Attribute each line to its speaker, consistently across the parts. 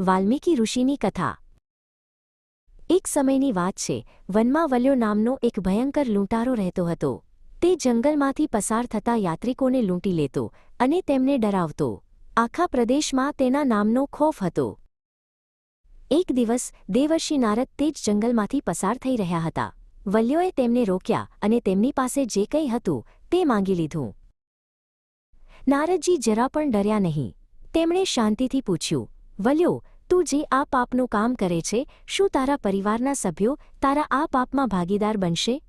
Speaker 1: વાલ્મીકી ઋષિની કથા. એક સમયની વાત છે વનમાં વલ્યો નામનો એક ભયંકર લૂંટારો રહેતો હતો. તે જંગલમાંથી પસાર થતા યાત્રિકોને લૂંટી લેતો અને તેમને ડરાવતો. આખા પ્રદેશમાં તેના નામનો ખોફ હતો. એક દિવસ, દેવર્ષિ નારદ તે જ જંગલમાંથી પસાર થઈ રહ્યા હતા. વલ્યોએ તેમને રોક્યા અને તેમની પાસે જે કંઈ હતું, તે માંગી લીધું. નારદજી જરા પણ ડર્યા નહીં. તેમણે શાંતિથી પૂછ્યું વલ્યો, તું જે આ પાપનું કામ કરે છે, શું તારા પરિવારના સભ્યો તારા આ પાપમાં ભાગીદાર બનશે?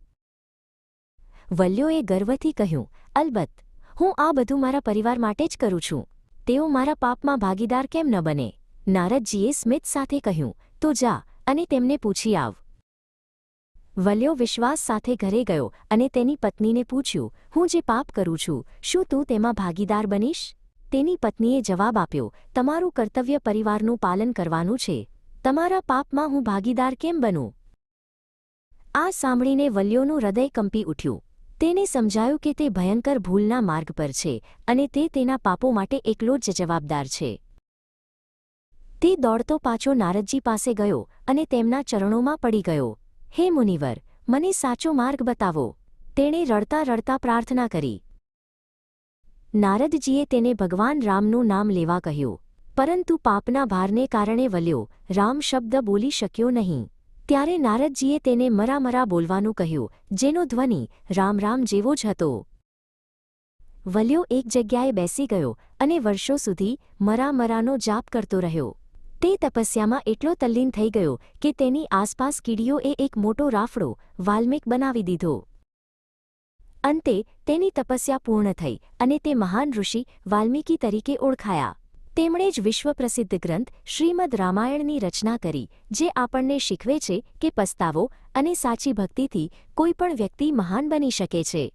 Speaker 1: વલ્યોએ ગર્વથી કહ્યું, અલબત્ત, હું આ બધું મારા પરિવાર માટે જ કરું છું. તેઓ મારા પાપમાં ભાગીદાર કેમ ન બને? નારદજીએ સ્મિત સાથે કહ્યું, તો જા અને તેમને પૂછી આવ. વલ્યો વિશ્વાસ સાથે ઘરે ગયો અને તેની પત્નીને પૂછ્યું, હું જે પાપ કરું છું, શું તું તેમાં ભાગીદાર બનીશ? તેની પત્નીએ જવાબ આપ્યો, તમારું કર્તવ્ય પરિવારનું પાલન કરવાનું છે. તમારા પાપમાં હું ભાગીદાર કેમ બનું? આ સાંભળીને વલ્યોનું હૃદય કંપી ઉઠ્યું. તેને સમજાયું કે તે ભયંકર ભૂલના માર્ગ પર છે અને તે તેના પાપો માટે એકલો જ જવાબદાર છે. તે દોડતો પાછો નારદજી પાસે ગયો અને તેમના ચરણોમાં પડી ગયો. હે મુનિવર, મને સાચો માર્ગ બતાવો. તેણે રડતા રડતા પ્રાર્થના કરી. નારદજીએ તેને ભગવાન રામનું નામ લેવા કહ્યું. પરંતુ પાપના ભારને કારણે વલ્યો, રામ શબ્દ બોલી શક્યો નહીં. ત્યારે નારદજીએ તેને મરા મરા બોલવાનું કહ્યું, જેનો ધ્વનિ રામ રામ જેવો જ હતો. વલ્યો એક જગ્યાએ બેસી ગયો અને વર્ષો સુધી મરામરાનો જાપ કરતો રહ્યો. તે તપસ્યામાં એટલો તલ્લીન થઈ ગયો કે તેની આસપાસ કીડીઓએ એક મોટો રાફડો વાલ્મીક બનાવી દીધો. અંતે તેની તપસ્યા પૂર્ણ થઈ અને તે મહાન ઋષિ વાલ્મીકી તરીકે ઓળખાયા. તેમણે જ વિશ્વપ્રસિદ્ધ ગ્રંથ શ્રીમદ રામાયણની રચના કરી, જે આપણને શીખવે છે કે પસ્તાવો અને સાચી ભક્તિથી કોઈ પણ વ્યક્તિ મહાન બની શકે છે.